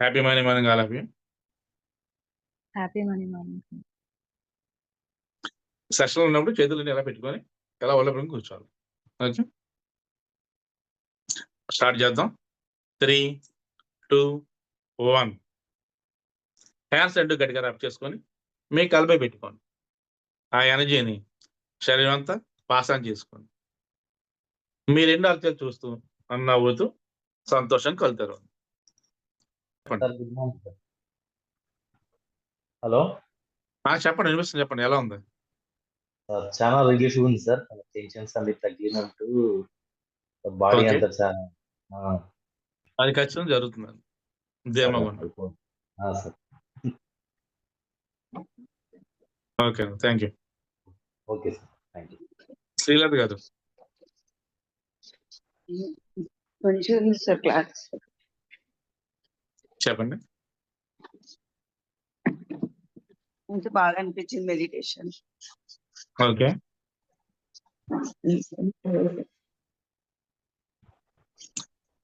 Happy morning morning all of you happy morning morning సెషన్లో ఉన్నప్పుడు చేతులను ఎలా పెట్టుకొని ఎలా ఒళ్ళపడి కూర్చోవాలి. ఓకే? స్టార్ట్ చేద్దాం. త్రీ టూ వన్ హ్యాండ్స్ రెండు గట్టిగా రబ్ చేసుకొని మీ కలపై పెట్టుకోండి. ఆ ఎనర్జీని శరీరం అంతా పాస్ ఆన్ చేసుకోండి. మీ రెండు అర్థాలు చూస్తూ నవ్వుతూ సంతోషం కలుతారు sir good morning sir hello చెప్పండి వినిపిస్తుంది చెప్పండి ఎలా ఉంది? సార్ చాలా రిలీఫ్ ఉంది సార్ టెన్షన్స్ అన్ని తగ్గినట్టు బాడీ. అంతా చాలా ఆ, అది ఖచ్చితంగా జరుగుతుంది sir okay thank you okay sir thank you Srilatha గారు. సార్ క్లాస్ చెప్పండి. కొంచెం బాగా అనిపించింది మెడిటేషన్ ఓకే.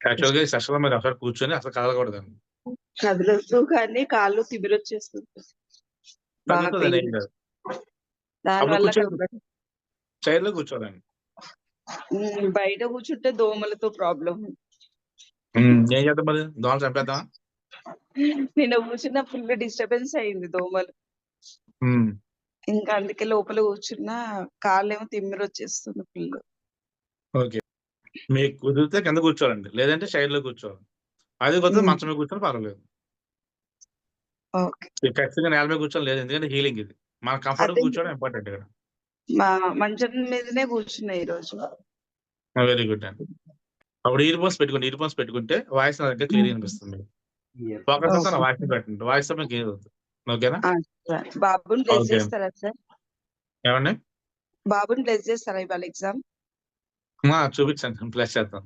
యాక్చువల్గా ఈ సెషన్ మీరు అక్కడ కూర్చొని అసలు కదలకూడదండి. కదలొద్దు కానీ కాళ్ళు. కదలదు. చైర్లో కూర్చోదండి బయట కూర్చుంటే దోమలతో ప్రాబ్లం ఏం చేద్దాం మరి? దోమలు చంపేద్దాం నిన్న కూర్చున్న ఫుల్ డిస్టర్బెన్స్ అయింది దోమలు. ఇంకా అందుకే లోపల కూర్చున్నా కాళ్ళేమో తిమ్మిరి వచ్చేస్తుంది ఫుల్. ఓకే. మీకు కుదిరితే కింద కూర్చోవాలండి. లేదంటే చైర్లో కూర్చోవాలి. అది మ్మ్. మంచం మీద కూర్చొని పర్వాలేదు. ఓకే. ఖచ్చితంగా నేల మీద కూర్చొని లేదు ఎందుకంటే హీలింగ్ ఇది. మన కంఫర్ట్ అదే. కూర్చోవడం ఇంపార్టెంట్ ఇక్కడ. మా మంచం మీదనే కూర్చున్నా ఈ రోజు వెరీ గుడ్ అండి. అప్పుడు ఇయర్ ఫోన్స్ పెట్టుకోండి. ఇయర్ ఫోన్స్ పెట్టుకుంటే వాయిస్ నా దగ్గర క్లియర్ అనిపిస్తుంది. ఫోకస్ అంతా నా వాయిస్ పెట్టండి వాయిస్తో మీకు ఏది వద్దు ఓకేనా బాబుని బ్లెస్. చేస్తారా సార్ ఏమండి? బాబుని బ్లెస్ చేస్తారా ఇవాళ ఎగ్జామ్ చూపించండి. ప్లస్ చేద్దాం.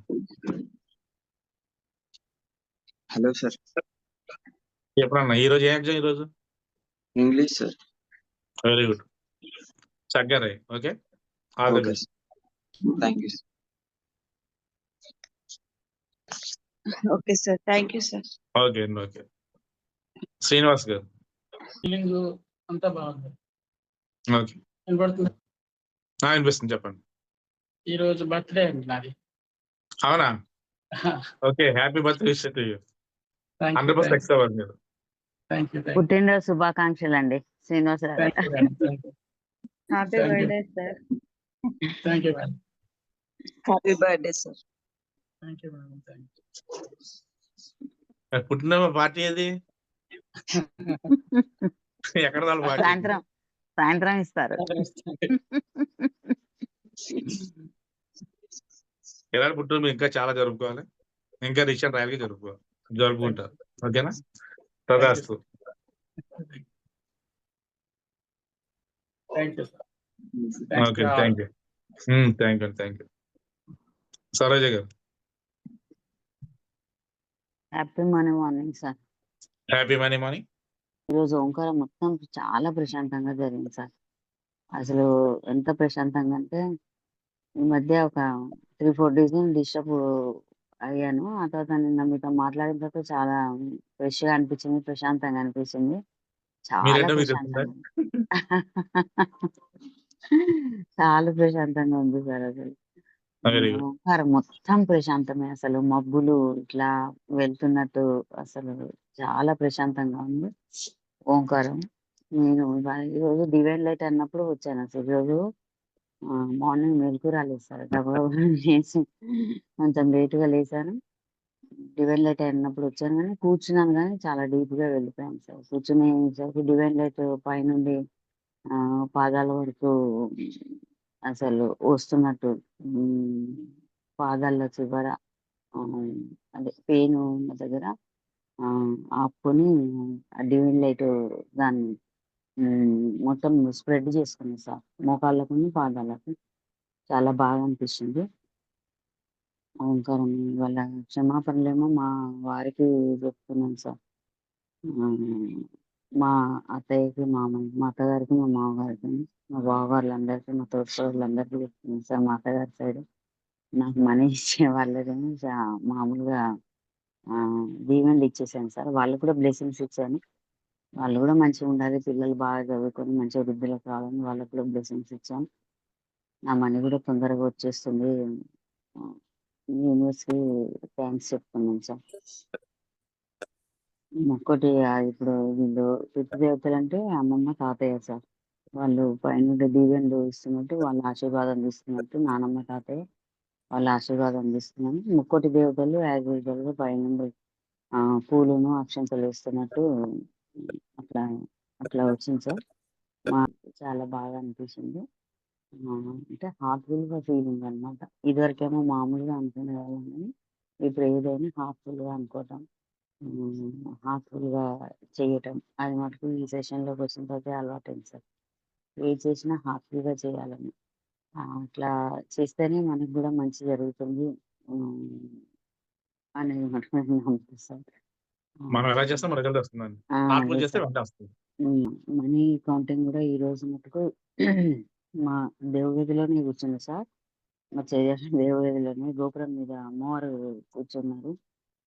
హలో సార్ ఎప్పుడన్నా? ఈ రోజు ఏ ఎగ్జామ్ ఈ రోజు? ఇంగ్లీష్ సార్ వెరీ గుడ్ చక్కగా రాయి okay all the best thank you okay sir. Thank you sir. Okay అండి ఓకే. శ్రీనివాస్ గారు. ఫీలింగ్ అంతా బాగుంది. ఓకే. వినపడుతుంది? వినిపిస్తుంది చెప్పండి. ఈ రోజు బర్త్డే అండి నాది. అవునా? Okay happy birthday wish to you. Hundred percent X అవ్వాలి మీరు. పుట్టినరోజు శుభాకాంక్షలు అండి Srinivasa happy. Birthday sir thank you happy birthday sir thank you madam thank పుట్టిన పార్టీ ఏది? ఎక్కడ సాయంత్రం. సాయంత్రం ఇస్తారు. ఇలాంటి పుట్టిన ఇంకా చాలా జరుపుకోవాలి. ఇంకా రిషన్ రాయల్గా జరుపుకోవాలి. జరుపుకుంటారు. ఓకేనా? తదాస్తు. Thank you okay thank you thank you thank you Saroja గారు. Happy morning morning sir happy money money ఈరోజు ఓంకారం మొత్తం చాలా ప్రశాంతంగా జరిగింది సార్ అసలు ఎంత ప్రశాంతంగా అంటే ఈ మధ్య ఒక త్రీ ఫోర్ డేస్ డిస్టర్బ్ అయ్యాను. ఆ తర్వాత నిన్న మీతో మాట్లాడిన తర్వాత చాలా ఫ్రెష్గా అనిపించింది ప్రశాంతంగా అనిపించింది. చాలా? ప్రశాంతంగా చాలా ప్రశాంతంగా ఉంది సార్ అసలు. ఓంకారం మొత్తం ప్రశాంతమే అసలు. మబ్బులు ఇట్లా వెళ్తున్నట్టు అసలు చాలా ప్రశాంతంగా ఉంది. ఓంకారం. నేను ఇవాళ ఈరోజు డివైడ్ లైట్ అన్నప్పుడు వచ్చాను అసలు. ఈరోజు మార్నింగ్ మెలకు రాలేదు సార్ గబగబా లేచి కొంచెం లేటుగా లేసాను లేచాను. డివైన్ లైట్ అయినప్పుడు వచ్చాను కానీ కూర్చున్నాను కానీ చాలా డీప్గా వెళ్ళిపోయాను సార్. కూర్చునేసరికి డివైన్ లైట్ పైనుండి పాదాల వరకు అసలు వస్తున్నట్టు పాదాల్లో పాదాల చివర అదే పెయిన్ ఉన్న దగ్గర ఆ, ఆపుకొని ఆ డివైన్ లైట్ దాన్ని మొత్తం స్ప్రెడ్ చేసుకుంది సార్. మోకాళ్ళకు పాదాలకు చాలా బాగా అనిపిస్తుంది. ఓంకారం వాళ్ళ క్షమాపణలేమో మా వారికి చెప్తున్నాను సార్. మా అత్తయ్యకి మామయ్య మా అత్తగారికి మా మామగారికి మా బావగారులందరికీ మా తోడుకోళ్ళందరికీ చెప్తున్నాను సార్ మా అత్తగారి సైడ్ నాకు మనీ ఇచ్చే వాళ్ళేమో మామూలుగా ఆ, దీవెనలు ఇచ్చేసాను సార్. వాళ్ళు కూడా బ్లెస్సింగ్స్ ఇచ్చాను. వాళ్ళు కూడా మంచిగా ఉండాలి. పిల్లలు బాగా చదువుకొని మంచిగా వృద్ధిలోకి రావాలని వాళ్ళకు కూడా బ్లెస్సింగ్స్ ఇచ్చాను. నా మనీ కూడా తొందరగా వచ్చేస్తుంది. యూనివర్స్కి థ్యాంక్స్ చెప్తున్నాను సార్. ఇంకోటి ఆ ఇప్పుడు వీళ్ళు పితృదేవతలు అంటే అమ్మమ్మ తాతయ్య సార్. వాళ్ళు పైన దీవెనలు ఇస్తున్నట్టు వాళ్ళ ఆశీర్వాదం తీసుకున్నట్టు నానమ్మ తాతయ్య వాళ్ళ ఆశీర్వాదం తీసుకున్నాను ముక్కోటి దేవతలు యాజ్ యూజువల్గా పైన ఆ, పూలను అక్షంతలు ఇస్తున్నట్టు అట్లా అట్లా వచ్చింది సార్. మాకు చాలా బాగా అనిపించింది అంటే హార్ట్ఫుల్గా ఫీలింగ్ అనమాట ఇదివరకేమో మామూలుగా అనుకునే వాళ్ళం కానీ ఇప్పుడు ఏదైనా హార్ట్ఫుల్గా అనుకోవటం హార్ట్ఫుల్గా చేయటం. అది మటుకు ఈ సెషన్లోకి వచ్చిన తర్వాత అలవాటైంది సార్. ఏది చేసినా హార్ట్ఫుల్గా చేయాలని. ఆ, అట్లా చేస్తేనే మనకు కూడా మంచి జరుగుతుంది. అనేది మటుకు నేను నమ్ముతాను సార్. మనం ఎలా చేస్తాం మన రిజల్ట్ వస్తుందండి. ఆ, హార్ట్ఫుల్ అదే చేస్తే సార్. వెంటనే వస్తుంది. మనీ కౌంటింగ్ కూడా ఈ రోజు మటుకు మా దేవుగదిలోనే కూర్చుంది సార్. మా చెయ్యాలి దేవుగదిలోనే. గోపురం మీద అమ్మవారు కూర్చున్నారు.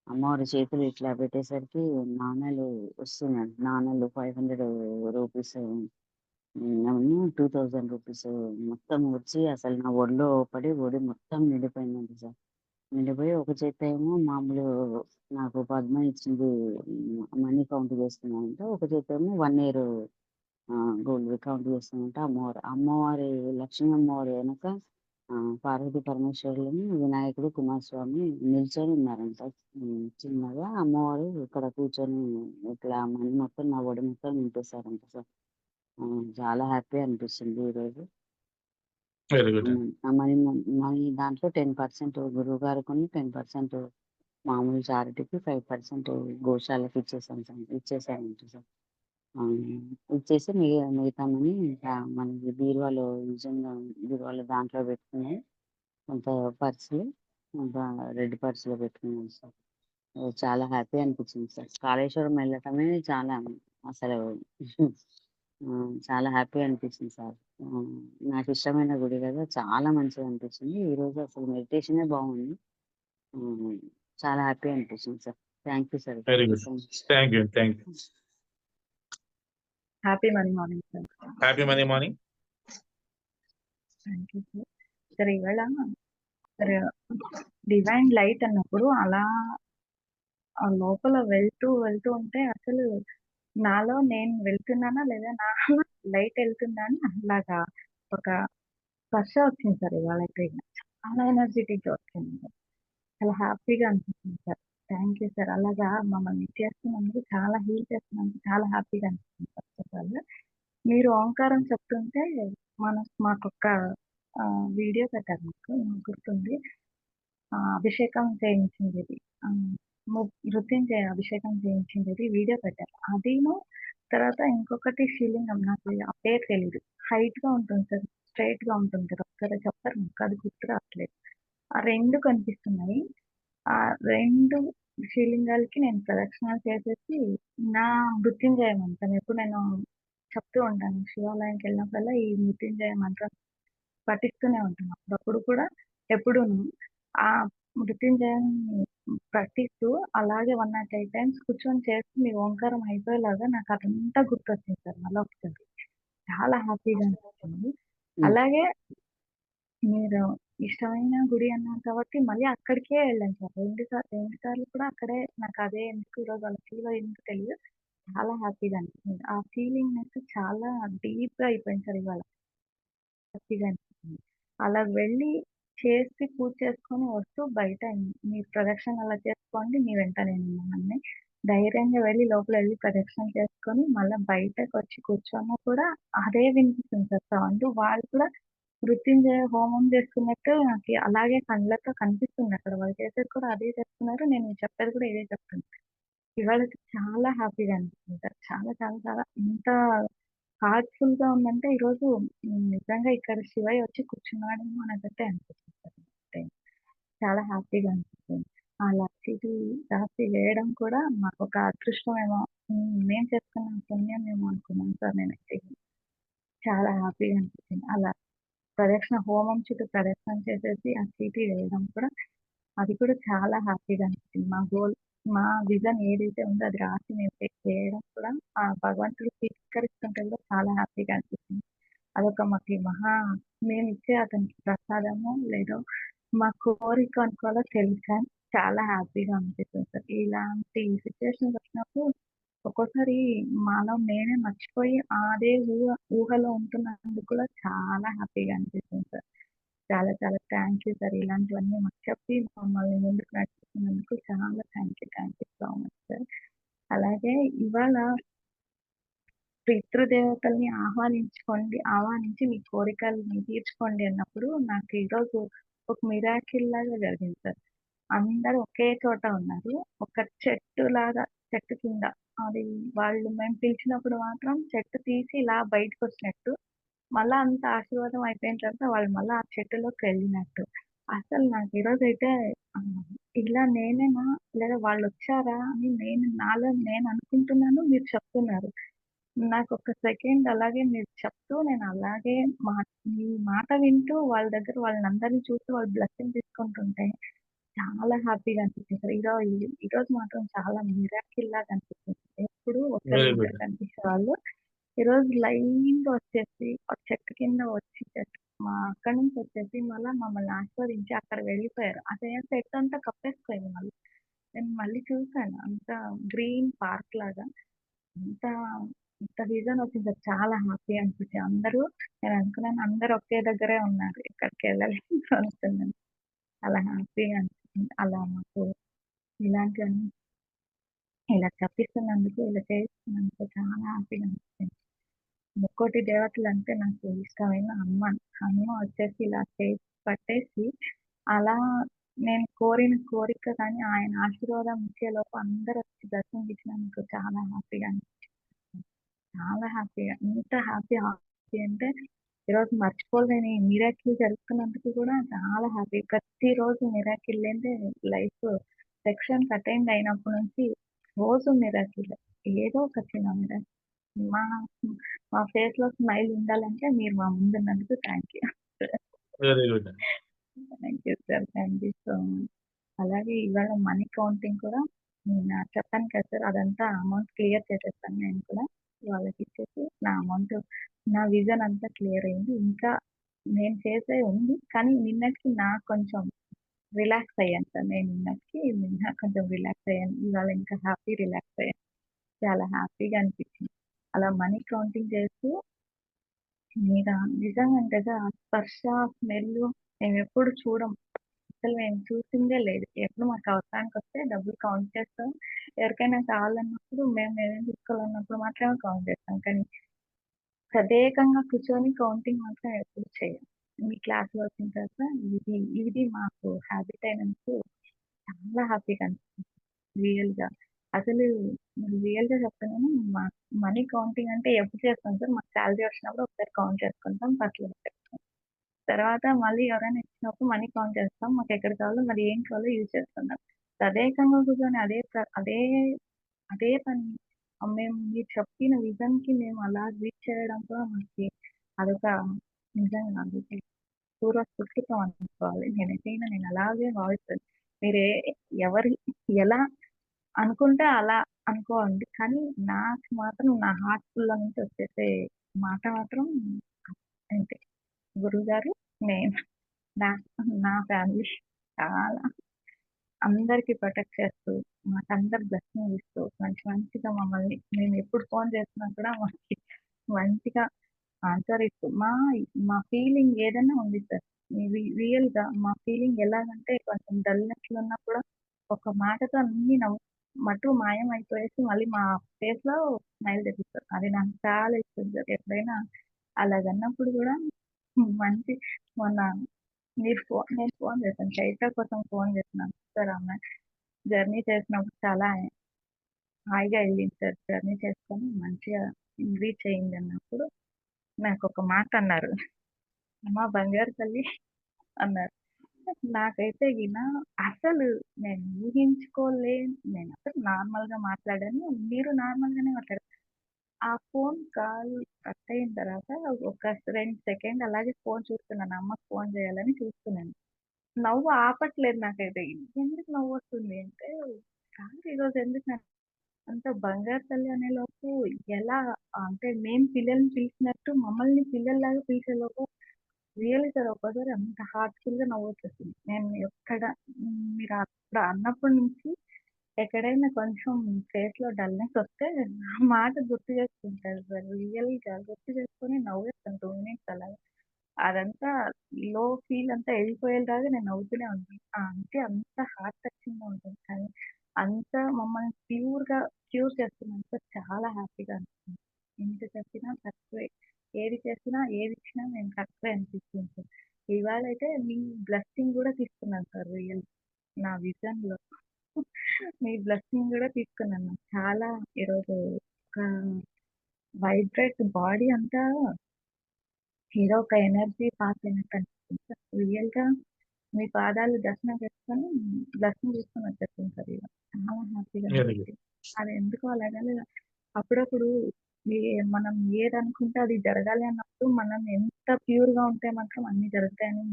అమ్మవారి చేతులు ఇట్లా పెట్టేసరికి నాణాలు వస్తున్నాయి. నాణాలు five hundred rupees two thousand rupees మొత్తం వచ్చి అసలు నా ఒడిలో పడి ఒడి మొత్తం నిండిపోయిందండి సార్. నిండిపోయి ఒక చేత ఏమో మామూలు నాకు పద్మ ఇచ్చింది మనీ కౌంట్ చేస్తున్నానంటే ఒక చేత ఏమో వన్ ఇయర్ గోల్డ్ కౌంట్ చేస్తున్నానంటే అమ్మవారు. అమ్మవారి లక్ష్మీ అమ్మవారి వెనక ఆ, పార్వతీ పరమేశ్వరులని వినాయకుడు కుమారస్వామి నిల్చొని ఉన్నారంట. చిన్నగా అమ్మవారు ఇక్కడ కూర్చొని ఇట్లా మనీ మొత్తం నా ఒడి మొత్తం నింపేశారంట సార్. ఆ, చాలా హ్యాపీ అనిపిస్తుంది ఈరోజు వెరీ గుడ్ మరి మరి దాంట్లో టెన్ పర్సెంట్ గురువు గారు కొన్ని టెన్ పర్సెంట్ మామూలు చారిటీకి ఫైవ్ పర్సెంట్ గోశాలకు ఇచ్చేసాను సార్ ఇచ్చేసానంట సార్. ఆ, ఇచ్చేసి మిగతా మిగతా మనీ ఇంకా మనకి బీరువాలో నిజంగా బీరువాలో దాంట్లో పెట్టుకుని కొంత పర్సులు కొంత రెడ్ పర్సులో పెట్టుకున్నాను సార్. చాలా హ్యాపీ అనిపించింది సార్. కాళేశ్వరం వెళ్ళటమే చాలా అసలు చాలా హ్యాపీ అనిపించింది సార్. నాకు ఇష్టమైన గుడి కదా చాలా మంచిగా అనిపించింది. ఈ రోజు అసలు మెడిటేషనే బాగుంది. చాలా హ్యాపీ అనిపించింది sir. Thank you sir very good thank you thank you happy money morning sir happy money morning thank you sir sir ఇవాళ సార్ డివైన్ లైట్ అన్నప్పుడు అలా ఆ లోపల వెళ్తూ వెళ్తూ ఉంటే అసలు నాలో నేను వెళ్తున్నానా లేదా నా లైట్ వెళ్తుందా అని అలాగా ఒక స్పర్శ వచ్చింది సార్ ఇవాళ అయితే. చాలా ఎనర్జెటిక్గా వచ్చింది. చాలా హ్యాపీగా అనిపిస్తుంది సార్ థ్యాంక్ యూ సార్. అలాగా మమ్మల్ని చేస్తున్నందుకు చాలా హీల్ చేస్తున్నందుకు చాలా హ్యాపీగా అనిపిస్తుంది ఫస్ట్ ఆఫ్ ఆల్. మీరు ఓంకారం చెప్తుంటే మన మాకు ఒక వీడియో పెట్టారు మాకు నాకు గుర్తుంది. ఆ, అభిషేకం చేయించింది ఇది. ఆ, ము- అభిషేకం చేయించింది వీడియో పెట్టారు. అదిను తర్వాత ఇంకొకటి శిలింగం నాకు ఆ పేరు తెలియదు హైట్గా ఉంటుంది సార్ స్ట్రైట్గా ఉంటుంది కదా ఒకసారి చెప్తారు నాకు అది గుర్తు రావట్లేదు. ఆ రెండు కనిపిస్తున్నాయి. ఆ రెండు శిలింగాలకి నేను ప్రదక్షిణాలు చేసేసి నా మృత్యుంజయ మంత్రం. ఎప్పుడు నేను చెప్తూ ఉంటాను శివాలయంకి వెళ్ళినప్పుడల్లా ఈ మృత్యుంజయ మంత్రం పఠిస్తూనే ఉంటాను. అప్పుడప్పుడు కూడా ఎప్పుడూను ఆ మృత్యుంజయాన్ని పఠిస్తూ అలాగే వన్ నాట్ ఎయిట్ టైమ్స్ కూర్చొని చేసి మీ ఓంకారం అయిపోయేలాగా నాకు అదంతా గుర్తొచ్చింది సార్ మళ్ళీ ఒకసారి. చాలా హ్యాపీగా అనిపించింది. అలాగే మీరు ఇష్టమైన గుడి అన్నారు కాబట్టి మళ్ళీ అక్కడికే వెళ్ళాను సార్. రెండు సార్లు రెండు సార్లు కూడా అక్కడే నాకు అదే ఎందుకు ఈరోజు అలా ఫీల్ అయ్యిందో తెలియదు చాలా హ్యాపీగా అనిపించింది. ఆ ఫీలింగ్ అయితే చాలా డీప్గా అయిపోయింది సార్ ఇవాళ. హ్యాపీగా అనిపించింది. అలా వెళ్ళి చేసి పూజ చేసుకొని వస్తూ బయట మీ ప్రదక్షిణ అలా చేసుకోండి మీ వెంట నేను ధైర్యంగా వెళ్ళి లోపల వెళ్ళి ప్రదక్షిణ చేసుకొని మళ్ళీ బయటకు వచ్చి కూర్చున్నా కూడా అదే వినిపిస్తుంది సార్. సౌండ్ వాళ్ళు కూడా మృత్యుంజయ హోమం చేస్తున్నట్టు నాకు అలాగే కళ్ళతో కనిపిస్తుంది. అక్కడ వాళ్ళు చేసేది కూడా అదే చేస్తున్నారు. నేను చెప్పేది కూడా ఇదే చెప్తున్నాను ఇవాళ చాలా హ్యాపీగా అనిపిస్తుంది. సార్ చాలా చాలా చాలా ఎంత హార్ట్ఫుల్గా ఉందంటే ఈరోజు రోజు నిజంగా ఇక్కడ శివయ్య వచ్చి కూర్చున్నాడేమో అన్నట్టే అనిపిస్తుంది. చాలా హ్యాపీగా అనిపిస్తుంది. ఆ లక్కీకి రాసి వేయడం కూడా మాకు ఒక అదృష్టమేమో ఏమో. మేము చేసుకున్న పుణ్యం ఏమో అనుకున్నాను సార్ నేను చాలా హ్యాపీగా అనిపించింది అలా ప్రదక్షిణ హోమం చుట్టూ ప్రదక్షిణ చేసేసి ఆ చీటీ వేయడం కూడా అది కూడా చాలా హ్యాపీగా అనిపించింది. మా గోల్ మా విజన్ ఏదైతే ఉందో అది రాసి మేము చేయడం కూడా ఆ భగవంతుడు స్వీకరిస్తుంటే కూడా చాలా హ్యాపీగా అనిపిస్తుంది అదొక మాకు మహా మేము ఇచ్చే అతనికి ప్రసాదము లేదో మా కోరిక అనుకోవాలో తెలుసా చాలా హ్యాపీగా అనిపిస్తుంది సార్. ఇలాంటి సిచ్యువేషన్స్ వచ్చినప్పుడు ఒక్కోసారి మాలో నేనే మర్చిపోయి అదే ఊహ ఊహలో ఉంటున్నందుకు కూడా చాలా హ్యాపీగా అనిపిస్తుంది సార్. చాలా చాలా థ్యాంక్ యూ సార్. ఇలాంటివన్నీ మాకు చెప్పి మమ్మల్ని ముందుకు నడిపిస్తున్నందుకు చాలా thank you thank you so much sir. అలాగే ఇవాళ పితృదేవతల్ని ఆహ్వానించుకోండి ఆహ్వానించి మీ కోరికల్ని తీర్చుకోండి అన్నప్పుడు నాకు ఈరోజు ఒక మిరాకిల్ లాగా జరిగింది సార్. అందరూ ఒకే చోట ఉన్నారు. ఒక చెట్టు లాగా చెట్టు కింద. అది వాళ్ళు మేము పిలిచినప్పుడు మాత్రం చెట్టు తీసి ఇలా బయటకు వచ్చినట్టు మళ్ళా అంత ఆశీర్వాదం అయిపోయిన తర్వాత వాళ్ళు మళ్ళీ ఆ చెట్టులోకి వెళ్ళినట్టు. అసలు నాకు ఈరోజు అయితే ఇలా నేనేనా? లేదా వాళ్ళు వచ్చారా అని నేను నాలో నేను అనుకుంటున్నాను మీరు చెప్తున్నారు. నాకు ఒక సెకండ్ అలాగే మీరు చెప్తూ నేను అలాగే మా మీ మాట వింటూ వాళ్ళ దగ్గర వాళ్ళని అందరినీ చూసి వాళ్ళ బ్లెస్సింగ్ తీసుకుంటుంటే చాలా హ్యాపీగా అనిపిస్తుంది సార్. ఈరోజు ఈరోజు మాత్రం చాలా మిరాకిల్ లాగా అనిపిస్తుంది. ఎప్పుడు Very ఇద్దరు good. కనిపించే వాళ్ళు ఈరోజు వచ్చేసి ఒక చెట్టు కింద వచ్చి చెట్టు మా అక్కడి నుంచి వచ్చేసి మళ్ళీ మమ్మల్ని ఆస్వాదించి అక్కడ వెళ్ళిపోయారు. అదే చెట్టు అంతా కప్పేసిపోయింది మళ్ళీ నేను మళ్ళీ చూసాను అంత గ్రీన్ పార్క్ లాగా. అంత ఇంత విజన్ వచ్చింది సార్. చాలా హ్యాపీ అనిపించింది. అందరూ నేను అనుకున్నాను అందరూ ఒకే దగ్గరే ఉన్నారు. ఎక్కడికి వెళ్ళలేదు అనుకున్నాను. అలా హ్యాపీగా అనిపించింది అలా మాకు ఇలాంటివన్నీ ఇలా చెప్పిస్తున్నందుకు ఇలా చేస్తున్నందుకు చాలా హ్యాపీగా అనిపించింది. ముక్కోటి దేవతలు అంటే నాకు ఇష్టమైన అమ్మ. అమ్మ వచ్చేసి ఇలా చేసి పట్టేసి అలా నేను కోరిన కోరిక కానీ ఆయన ఆశీర్వాదం ఇచ్చేలోపు అందరూ వచ్చి దర్శనం ఇచ్చినందుకు చాలా హ్యాపీగా అనిపించింది. చాలా హ్యాపీగా ఇంత హ్యాపీ హ్యాపీ అంటే ఈరోజు మర్చిపోలేని మిరాకిల్ జరుగుతున్నందుకు కూడా చాలా హ్యాపీ ప్రతిరోజు మిరాకిల్ లేదే లైఫ్ సెక్షన్ అటెండ్ అయినప్పటి నుంచి రోజు మిరాకిల్ ఏదో ఒక చిన్న మిరాకిల్ మా మా ఫేస్లో స్మైల్ ఉండాలంటే మీరు మా ముందు ఉన్నందుకు thank you very good thank you sir thank you so much అలాగే ఇవాళ మనీ కౌంటింగ్ కూడా నేను చెప్పాను కదా సార్ అదంతా అమౌంట్ క్లియర్ చేసేస్తాను నేను కూడా. వాళ్ళకి ఇచ్చేసి నా అమౌంట్ నా విజన్ అంతా క్లియర్ అయింది. ఇంకా నేను చేసే ఉంది కానీ నిన్నటికి నాకు కొంచెం రిలాక్స్ అయ్యాను సార్. నేను నిన్నటికి నిన్న కొంచెం రిలాక్స్ అయ్యాను. ఇవాళ ఇంకా హ్యాపీ రిలాక్స్ అయ్యాను. చాలా హ్యాపీగా అనిపించింది. అలా మనీ కౌంటింగ్ చేస్తూ మీద నిజంగా కదా ఆ స్పర్శ స్మెల్ మేము ఎప్పుడు చూడం. అసలు మేము చూసిందే లేదు. ఎప్పుడు మాకు అవసరానికి వస్తే డబ్బులు కౌంట్ చేస్తాం. ఎవరికైనా కావాలన్నప్పుడు మేము ఏమేమి తీసుకోవాలన్నప్పుడు మాత్రమే కౌంట్ చేస్తాం. కానీ ప్రత్యేకంగా కూర్చొని కౌంటింగ్ మాత్రం ఎప్పుడు చేయం. మీ క్లాస్ వచ్చిన తర్వాత ఇది ఇది మాకు హ్యాబిట్ అయినందుకు చాలా హ్యాపీగా అనిపిస్తుంది. రియల్గా అసలు రియల్గా చెప్తున్నాను మా మనీ కౌంటింగ్ అంటే ఎప్పుడు చేస్తాం సార్? మాకు శాలరీ వచ్చినప్పుడు ఒకసారి కౌంట్ చేసుకుంటాం పర్లేదు. తర్వాత మళ్ళీ ఎవరైనా ఇచ్చినప్పుడు మనీ కౌంట్ చేస్తాం. మాకు ఎక్కడ కావాలో మరి ఏం కావాలో యూజ్ చేస్తున్నాం. తదేకంగా కూర్చొని అదే అదే అదే పని మేము మీరు చెప్పిన విజన్కి మేము అలా రీచ్ చేయడం కూడా మనకి అదొక నిజంగా అందుకే పూర్వ సుకృతం అనుకోవాలి. నేనైతే నేను అలాగే భావిస్తాను. మీరు ఎవరు ఎవరి ఎలా అనుకుంటే అలా అనుకోండి. కానీ నాకు మాత్రం నా హార్ట్ ఫుల్ నుంచి వచ్చేసే మాట మాత్రం అంతే. గురువు గారు నేను. నా నా ఫ్యామిలీ చాలా అందరికి ప్రొటెక్ట్ చేస్తూ మాకు అందరు బ్లెస్సింగ్ ఇస్తూ మంచి మంచిగా మమ్మల్ని మేము ఎప్పుడు ఫోన్ చేసినా కూడా మాకు మంచిగా ఆన్సర్ ఇస్తూ మా మా ఫీలింగ్ ఏదైనా ఉంది సార్. రియల్గా మా ఫీలింగ్ ఎలాగంటే కొంచెం డల్నెస్లు ఉన్నా కూడా ఒక మాటతో అన్ని నవ్వు మటు మాయం అయిపోయేసి మళ్ళీ మా ఫేస్లో స్మైల్ తెప్పిస్తారు. అది నాకు చాలా ఇష్టం సార్. ఎప్పుడైనా అలాగన్నప్పుడు కూడా మంచి మొన్న మీరు ఫోన్ నేను ఫోన్ చేశాను. చైత్ర కోసం ఫోన్ చేస్తున్నాను. సార్ ఆమె జర్నీ చేసినప్పుడు చాలా హాయిగా వెళ్ళింది సార్. జర్నీ చేసుకొని మంచిగా రీచ్ అయింది అన్నప్పుడు నాకు ఒక మాట అన్నారు. అమ్మ బంగారు తల్లి అన్నారు. నాకైతే ఈయన అసలు నేను ఊహించుకోలేను నేను అసలు నార్మల్గా మాట్లాడాను. మీరు నార్మల్గానే మాట్లాడారు. ఆ ఫోన్ కాల్ కట్ అయిన తర్వాత ఒక రెండు సెకండ్ అలాగే ఫోన్ చూస్తున్నాను. అమ్మకి ఫోన్ చేయాలని చూస్తున్నాను. నవ్వు ఆపట్లేదు నాకైతే. ఎందుకు నవ్వు వస్తుంది అంటే కాదు ఈరోజు ఎందుకు నాకు అంత బంగారు తల్లి అనే లోపు ఎలా అంటే మేము పిల్లల్ని పిలిచినట్టు మమ్మల్ని పిల్లల్లాగా పిలిచేలోపు రియల్ రియల్లీ సార్ ఒక్కసారి అంత హార్ట్ఫుల్గా నవ్వు వచ్చేస్తుంది. నేను ఎక్కడ మీరు అప్పుడు అన్నప్పటి నుంచి ఎక్కడైనా కొంచెం ఫేస్లో డల్నెస్ వస్తే మాట గుర్తు చేసుకుంటారు సార్. రియల్గా గుర్తు చేసుకొని నవ్వేస్తాను టూ మినిట్స్ అలాగా. అదంతా లో ఫీల్ అంతా వెళ్ళిపోయేలాగా నేను నవ్వుతూనే ఉంటాను. ఆ అంటే అంత హార్ట్ టచింగ్గా ఉంటుంది. కానీ అంత మమ్మల్ని ప్యూర్గా క్యూర్ చేస్తున్నంత చాలా హ్యాపీగా అనిపిస్తుంది. ఎంత చెప్పినా తక్కువే ఏది చేసినా ఏది ఇచ్చినా నేను తక్కువే అనిపిస్తుంది సార్. ఇవాళ అయితే మీ బ్లెస్సింగ్ కూడా తీసుకున్నాను సార్ రియల్ నా విజన్లో. మీ బ్లెస్సింగ్ కూడా తీసుకున్నాను. చాలా ఈరోజు ఒక వైబ్రేట్ బాడీ అంతా ఏదో ఒక ఎనర్జీ పాస్ అయినట్టు రియల్గా మీ పాదాలు దర్శనం చేసుకొని దర్శనం చేసుకొని వచ్చేస్తుంది సార్ చాలా హ్యాపీగా అది ఎందుకో అలాగే అప్పుడప్పుడు ఏ- మనం ఏది అనుకుంటే అది జరగాలి అన్నప్పుడు మనం ఎంత ప్యూర్గా ఉంటే మాత్రం అన్ని జరుగుతాయని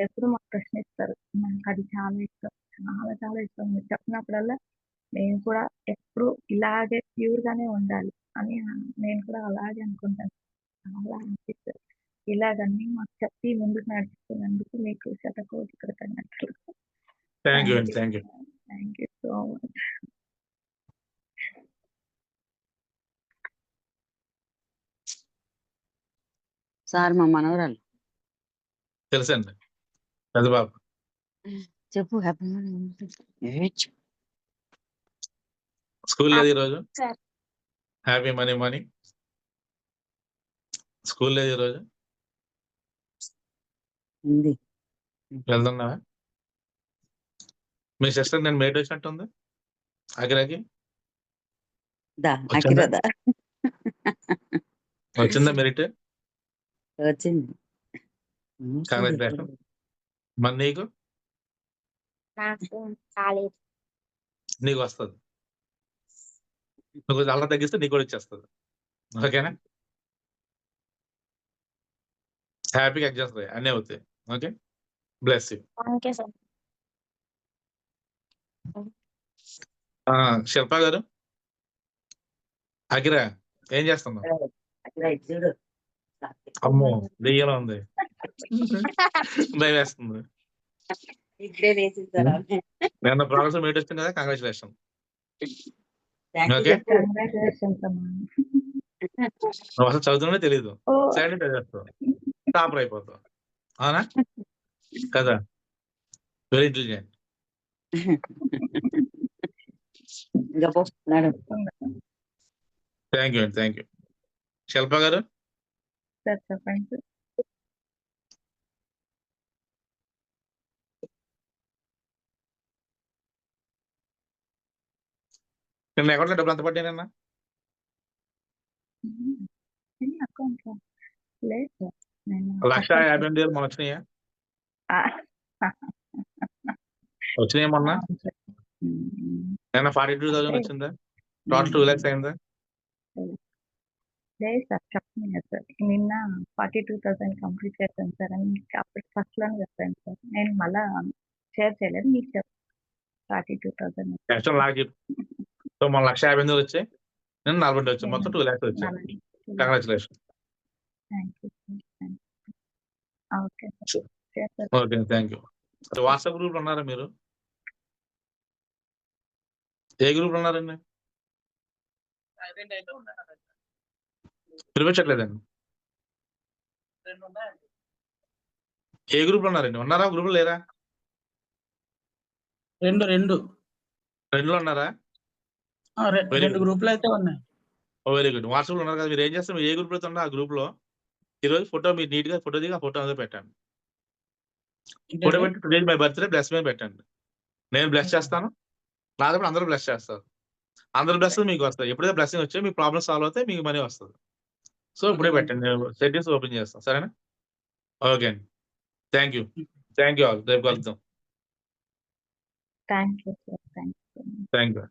ఎప్పుడు మాకు ప్రశ్నిస్తారు. నాకు అది చాలా ఇష్టం. చాలా చాలా ఇష్టం. మీరు చెప్పినప్పుడల్లా నేను కూడా ఎప్పుడు ఇలాగే ప్యూర్ గానే ఉండాలి అని నేను కూడా అలాగే అనుకుంటాను. చాలా అనిపిస్తుంది. ఇలాగన్నీ మాకు చెప్పి ముందుకు నడిపిస్తున్నందుకు మీకు శతకోటి కృతజ్ఞతలు. థ్యాంక్ యూ అండి. Thank you thank you so much sir మా మనవరాలు. తెలుసండి. బాబు. చెప్పు హ్యాపీ మార్నింగ్ స్కూల్ లేదు ఈరోజు? Sir. Happy money money school లేదు ఈరోజు? ఉంది. వెళ్తున్నావా? మీ సిస్టర్ నేను మేట్ వచ్చినట్టుంది అగిరాకి దా వచ్చిందా? మెరిట్ వచ్చింది. Congratulations. మరి నీకు నాకు కాలేదు నీకు వస్తుంది. నువ్వు అలా తగ్గిస్తే నీకు కూడా వచ్చేస్తుంది ఓకేనా? హ్యాపీగా అడ్జస్ట్ అయ్యి అన్నీ అవుతాయి. ఓకే? బ్లెస్ యూ శిల్ప గారు? అగిరా ఏం చేస్తున్నావు? చూడు. అమ్మో దెయ్యం ఉంది. భయం వేస్తుంది ఇప్పుడే నిన్న ప్రోగ్రెస్ మీట్ వచ్చింది? కదా కంగ్రాచులేషన్ నువ్వు అసలు చదువుతున్నా తెలియదు ఓ. సైలెంట్ చేస్తావు టాపర్ అయిపోతావు. అవునా? కదా. వెరీ ఇంటెలిజెంట్ థ్యాంక్ యూ అండి థ్యాంక్ యూ శిల్ప గారు? సార్ చెప్పండి నిన్న అకౌంట్లో డబ్బులు ఎంత పడ్డాయి చిన్న అకౌంట్ లేదు సార్ నేను లక్ష యాభై ఎనిమిది వేలు మొన్న వచ్చినాయా? వచ్చినాయి మొన్న? నిన్న ఫార్టీ టూ థౌసండ్ వచ్చిందా? టోటల్ టూ ల్యాక్స్ అయిందా? లేదు. సార్ చెప్పలేదు సార్. నిన్న ఫార్టీ టూ థౌసండ్ కంప్లీట్ చేశాను సార్ అని మీకు అప్పుడు ఫస్ట్లోనే చెప్పాను సార్. నేను మళ్ళా షేర్ చేయలేదు మీకు చెప్పాను ఫార్టీ టూ థౌసండ్. నాకు సో మన లక్ష యాభై ఎనిమిది వచ్చాయి. నేను నలభై రెండు వచ్చాయి మొత్తం టూ ల్యాక్స్ వచ్చాయి. Congratulation okay thank you WhatsApp group ఉన్నారా మీరు ఏ గ్రూప్ ఉన్నారండి సైలెంట్ అయితే ఉన్నాను పిలిపించట్లేదండి రెండు ఉన్నాయండి ఏ గ్రూప్ ఉన్నారండి? ఉన్నారా? గ్రూప్ లేరా? రెండు రెండు. రెండులో ఉన్నారా? రెండు. గ్రూపులు అయితే ఉన్నాయి. Very good. వాట్సాప్ ఉన్నారు కదా మీరు ఏం చేస్తారు? మీరు ఏ గ్రూప్లో ఉన్నా ఆ గ్రూప్లో ఈ రోజు ఫోటో మీరు నీట్గా ఫోటో దిగి ఆ ఫోటో అదే పెట్టండి. ఫోటో? పెట్టి టుడే మై బర్త్డే బ్లెస్ మీద పెట్టండి. నేను బ్లెస్ చేస్తాను. నాదప్పుడు అందరూ బ్లెస్ చేస్తారు. అందరు బ్లెస్ మీకు వస్తాయి. ఎప్పుడైతే బ్లెస్సింగ్ వచ్చే మీ ప్రాబ్లమ్ సాల్వ్ అవుతాయి మీకు మనీ వస్తుంది. సో ఇప్పుడే పెట్టండి. నేను సెట్టింగ్స్ ఓపెన్ చేస్తాను. సరేనా? ఓకే అండి. Thank you thank you all రేపు కలుద్దాం. Thank you thank you